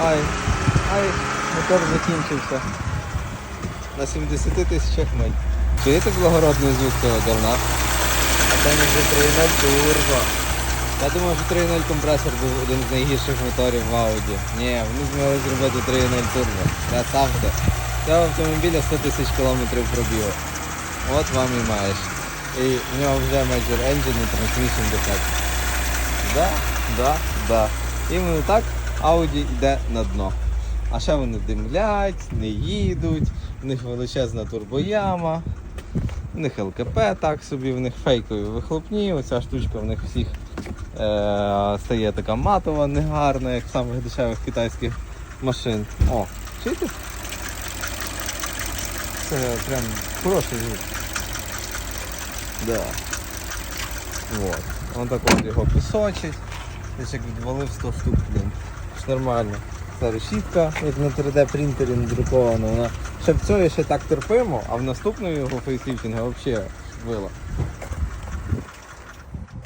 Ай, ай, мотор закінчився. На 70 тисячах миль. Чуєте благородний звук цього говна? А це не вже 3.0 турбо. Я думав, що 3.0 компресор був один з найгірших моторів в Audi. Ні, вони змогли зробити 3.0 турбо. Красавце. Цього автомобіля 100 тисяч кілометрів пробігу. От вам і маєш. І в нього вже Major Engine і Transmission Defect. Да, да, да. Іменно так Audi йде на дно. А ще вони димлять, не їдуть, в них величезна турбояма, в них ЛКП так собі, в них фейкові вихлопні, оця штучка в них всіх е- стає така матова, негарна, як самих дешевих китайських машин. О, чуєте? Це прям хороший звук. Да. Вот. Он так от його пісочить. Десь як відвалив 100 штук, блін. Нормально. Це решітка, як на 3D принтері надрукована. Вона ще в цьому ще так терпимо, а в наступному його фейсліфтинга взагалі вила.